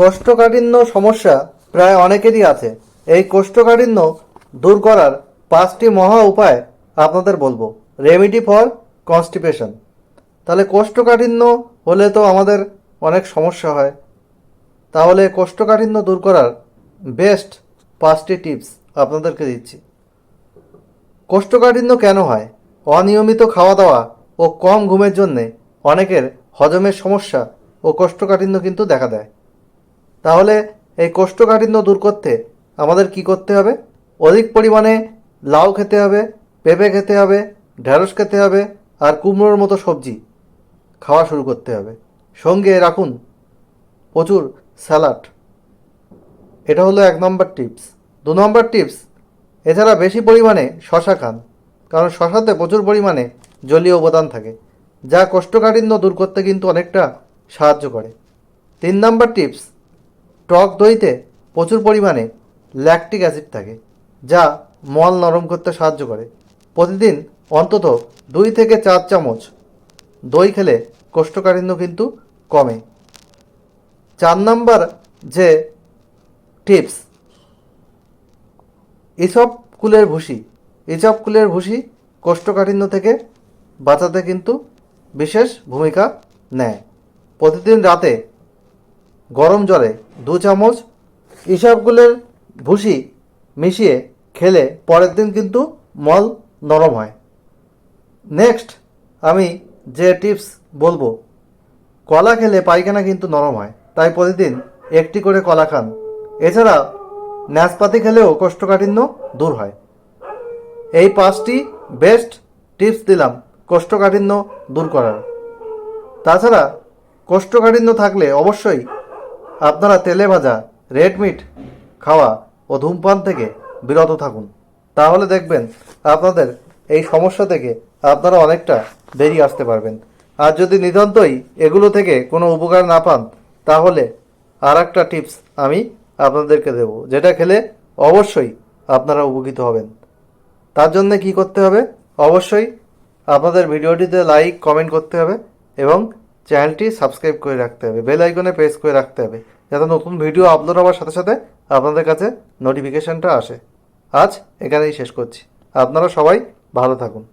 কোষ্ঠকাঠিন্য সমস্যা প্রায় অনেকেরই আছে। এই কোষ্ঠকাঠিন্য দূর করার পাঁচটি মহা উপায় আপনাদের বলব। রেমিডি ফর কনস্টিপেশন তাহলে কোষ্ঠকাঠিন্য হলে তো আমাদের অনেক সমস্যা হয়। তাহলে কোষ্ঠকাঠিন্য দূর করার বেস্ট পাঁচটি টিপস আপনাদেরকে দিচ্ছি। কোষ্ঠকাঠিন্য কেন হয়? অনিয়মিত খাওয়া দাওয়া ও কম ঘুমের জন্যে অনেকের হজমের সমস্যা ও কোষ্ঠকাঠিন্য কিন্তু দেখা দেয়। তাহলে এই কোষ্ঠকাঠিন্য দূর করতে আমাদের কি করতে হবে? অধিক পরিমাণে লাউ খেতে হবে, পেঁপে খেতে হবে ঢ্যাঁড়স খেতে হবে আর কুমড়োর মতো সবজি খাওয়া শুরু করতে হবে। সঙ্গে রাখুন প্রচুর স্যালাড। এটা হলো এক নম্বর টিপস। দু নম্বর টিপস, এছাড়া বেশি পরিমাণে শশা খান, কারণ শশাতে প্রচুর পরিমাণে জলীয় উপাদান থাকে, যা কোষ্ঠকাঠিন্য দূর করতে কিন্তু অনেকটা সাহায্য করে। তিন নম্বর টিপস টক দইতে প্রচুর পরিমাণে ল্যাকটিক অ্যাসিড থাকে, যা মল নরম করতে সাহায্য করে। প্রতিদিন অন্তত দুই থেকে চার চামচ দই খেলে কোষ্ঠকাঠিন্য কিন্তু কমে। চার নাম্বার যে টিপস এসব কুলের ভুসি, এসব কুলের ভুসি কোষ্ঠকাঠিন্য থেকে বাঁচাতে কিন্তু বিশেষ ভূমিকা নেয়। প্রতিদিন রাতে গরম জলে দু চামচ ইসবগুলের ভুসি মিশিয়ে খেলে পরের দিন কিন্তু মল নরম হয়। নেক্সট, আমি যে টিপস বলব, কলা খেলে পায়খানা কিন্তু নরম হয়, তাই প্রতিদিন একটি করে কলা খান। এছাড়া ন্যাসপাতি খেলেও কোষ্ঠকাঠিন্য দূর হয়। এই পাঁচটি বেস্ট টিপস দিলাম কোষ্ঠকাঠিন্য দূর করার। তাছাড়া কোষ্ঠকাঠিন্য থাকলে অবশ্যই আপনারা তেলে ভাজা রেড মিট খাওয়া ও ধূমপান থেকে বিরত থাকুন। তাহলে দেখবেন আপনাদের এই সমস্যা থেকে আপনারা অনেকটা বেরিয়ে আসতে পারবেন। আর যদি নিতান্তই এগুলো থেকে কোনো উপকার না পান, তাহলে আর একটা টিপস আমি আপনাদেরকে দেব, যেটা খেলে অবশ্যই আপনারা উপকৃত হবেন। তার জন্য কি করতে হবে? অবশ্যই আপনাদের ভিডিওটিতে লাইক কমেন্ট করতে হবে এবং চ্যানেলটি সাবস্ক্রাইব করে রাখতে হবে, বেল আইকনে প্রেস করে রাখতে হবে, যাতে নতুন ভিডিও আপলোড হওয়ার সাথে সাথে আপনাদের কাছে নোটিফিকেশানটা আসে। আজ এখানেই শেষ করছি। আপনারা সবাই ভালো থাকুন।